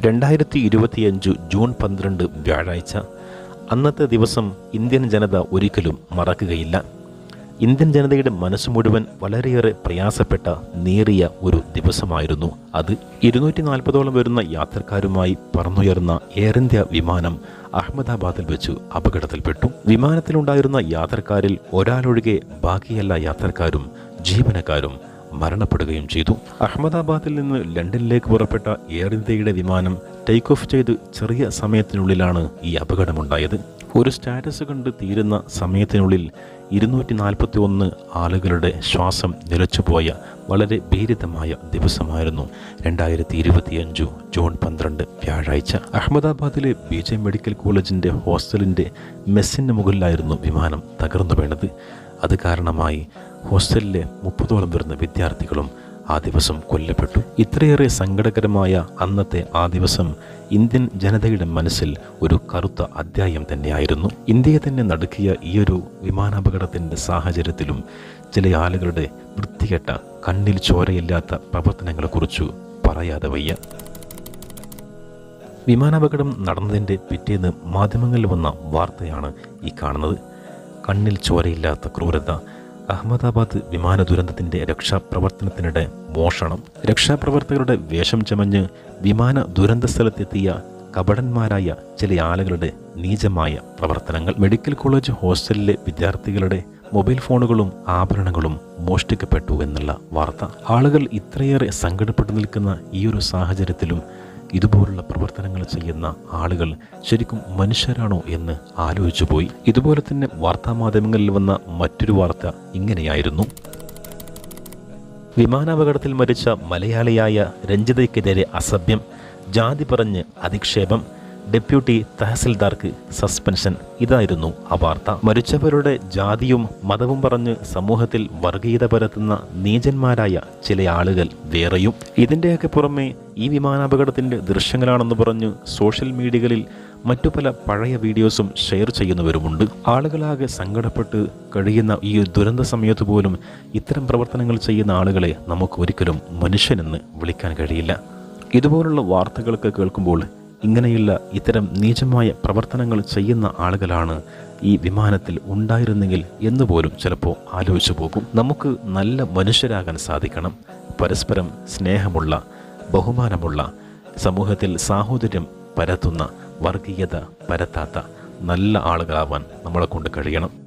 രണ്ടായിരത്തി ഇരുപത്തിയഞ്ച് ജൂൺ പന്ത്രണ്ട് വ്യാഴാഴ്ച. അന്നത്തെ ദിവസം ഇന്ത്യൻ ജനത ഒരിക്കലും മറക്കുകയില്ല. ഇന്ത്യൻ ജനതയുടെ മനസ്സ് മുഴുവൻ വളരെയേറെ പ്രയാസപ്പെട്ട നേറിയ ഒരു ദിവസമായിരുന്നു അത്. ഇരുന്നൂറ്റി നാൽപ്പതോളം വരുന്ന യാത്രക്കാരുമായി പറന്നുയർന്ന എയർ ഇന്ത്യ വിമാനം അഹമ്മദാബാദിൽ വെച്ച് അപകടത്തിൽപ്പെട്ടു. വിമാനത്തിലുണ്ടായിരുന്ന യാത്രക്കാരിൽ ഒരാളൊഴികെ ബാക്കിയെല്ലാ യാത്രക്കാരും ജീവനക്കാരും മരണപ്പെടുകയും ചെയ്തു. അഹമ്മദാബാദിൽ നിന്ന് ലണ്ടനിലേക്ക് പുറപ്പെട്ട എയർ ഇന്ത്യയുടെ വിമാനം ടേക്ക് ഓഫ് ചെയ്ത് ചെറിയ സമയത്തിനുള്ളിലാണ് ഈ അപകടമുണ്ടായത്. ഒരു സ്റ്റാറ്റസ് കണ്ട് തീരുന്ന സമയത്തിനുള്ളിൽ ഇരുന്നൂറ്റി നാൽപ്പത്തി ഒന്ന് ആളുകളുടെ ശ്വാസം നിലച്ചുപോയ വളരെ ഭീരിതമായ ദിവസമായിരുന്നു രണ്ടായിരത്തി ഇരുപത്തിയഞ്ചു ജൂൺ പന്ത്രണ്ട് വ്യാഴാഴ്ച. അഹമ്മദാബാദിലെ ബി ജെ മെഡിക്കൽ കോളേജിന്റെ ഹോസ്റ്റലിന്റെ മെസ്സിന് മുകളിലായിരുന്നു വിമാനം തകർന്നു വീണത് അത് കാരണമായി ഹോസ്റ്റലിലെ മുപ്പതോളം വരുന്ന വിദ്യാർത്ഥികളും ആ ദിവസം കൊല്ലപ്പെട്ടു. ഇത്രയേറെ സങ്കടകരമായ അന്നത്തെ ആ ദിവസം ഇന്ത്യൻ ജനതയുടെ മനസ്സിൽ ഒരു കറുത്ത അധ്യായം തന്നെയായിരുന്നു. ഇന്ത്യയെ തന്നെ നടുക്കിയ ഈയൊരു വിമാനാപകടത്തിന്റെ സാഹചര്യത്തിലും ചില ആളുകളുടെ വൃത്തികെട്ട കണ്ണിൽ ചോരയില്ലാത്ത പ്രവർത്തനങ്ങളെക്കുറിച്ചു പറയാതെ വയ്യ. വിമാനാപകടം നടന്നതിന്റെ പിറ്റേന്ന് മാധ്യമങ്ങളിൽ വന്ന വാർത്തയാണ് ഈ കാണുന്നത്. കണ്ണിൽ ചോരയില്ലാത്ത ക്രൂരത അഹമ്മദാബാദ് വിമാന ദുരന്തത്തിന്റെ രക്ഷാപ്രവർത്തനത്തിനിടെ മോഷണം. രക്ഷാപ്രവർത്തകരുടെ വേഷം ചമഞ്ഞ് വിമാന ദുരന്ത സ്ഥലത്തെത്തിയ കപടന്മാരായ ചില ആളുകളുടെ നീചമായ പ്രവർത്തനങ്ങൾ. മെഡിക്കൽ കോളേജ് ഹോസ്റ്റലിലെ വിദ്യാർത്ഥികളുടെ മൊബൈൽ ഫോണുകളും ആഭരണങ്ങളും മോഷ്ടിക്കപ്പെട്ടു എന്നുള്ള വാർത്ത. ആളുകൾ ഇത്രയേറെ സങ്കടപ്പെട്ടു നിൽക്കുന്ന ഈ ഒരു സാഹചര്യത്തിലും ഇതുപോലുള്ള പ്രവർത്തനങ്ങൾ ചെയ്യുന്ന ആളുകൾ ശരിക്കും മനുഷ്യരാണോ എന്ന് ആലോചിച്ചു പോയി. ഇതുപോലെ തന്നെ വാർത്താ മാധ്യമങ്ങളിൽ വന്ന മറ്റൊരു വാർത്ത ഇങ്ങനെയായിരുന്നു. വിമാനാപകടത്തിൽ മരിച്ച മലയാളിയായ രഞ്ജിതയ്ക്കെതിരെ അസഭ്യം ജാതി പറഞ്ഞ് അധിക്ഷേപം ഡെപ്യൂട്ടി തഹസിൽദാർക്ക് സസ്പെൻഷൻ. ഇതായിരുന്നു ആ വാർത്ത. മരിച്ചവരുടെ ജാതിയും മതവും പറഞ്ഞ് സമൂഹത്തിൽ വർഗീയത പരത്തുന്ന നീചന്മാരായ ചില ആളുകൾ വേറെയും. ഇതിന്റെയൊക്കെ പുറമെ ഈ വിമാനാപകടത്തിന്റെ ദൃശ്യങ്ങളാണെന്ന് പറഞ്ഞ് സോഷ്യൽ മീഡിയകളിൽ മറ്റു പല പഴയ വീഡിയോസും ഷെയർ ചെയ്യുന്നവരുമുണ്ട്. ആളുകളാകെ സങ്കടപ്പെട്ട് കഴിയുന്ന ഈ ദുരന്ത സമയത്ത് പോലും ഇത്തരം പ്രവർത്തനങ്ങൾ ചെയ്യുന്ന ആളുകളെ നമുക്ക് ഒരിക്കലും മനുഷ്യനെന്ന് വിളിക്കാൻ കഴിയില്ല. ഇതുപോലുള്ള വാർത്തകളൊക്കെ കേൾക്കുമ്പോൾ ഇങ്ങനെയുള്ള ഇത്തരം നീചമായ പ്രവർത്തനങ്ങൾ ചെയ്യുന്ന ആളുകളാണ് ഈ വിമാനത്തിൽ ഉണ്ടായിരുന്നെങ്കിൽ എന്നുപോലും ചിലപ്പോൾ ആലോചിച്ചു പോകും. നമുക്ക് നല്ല മനുഷ്യരാകാൻ സാധിക്കണം. പരസ്പരം സ്നേഹമുള്ള ബഹുമാനമുള്ള സമൂഹത്തിൽ സാഹോദര്യം പരത്തുന്ന വർഗീയത പരത്താത്ത നല്ല ആളുകളാവാൻ നമ്മളെ കൊണ്ട് കഴിയണം.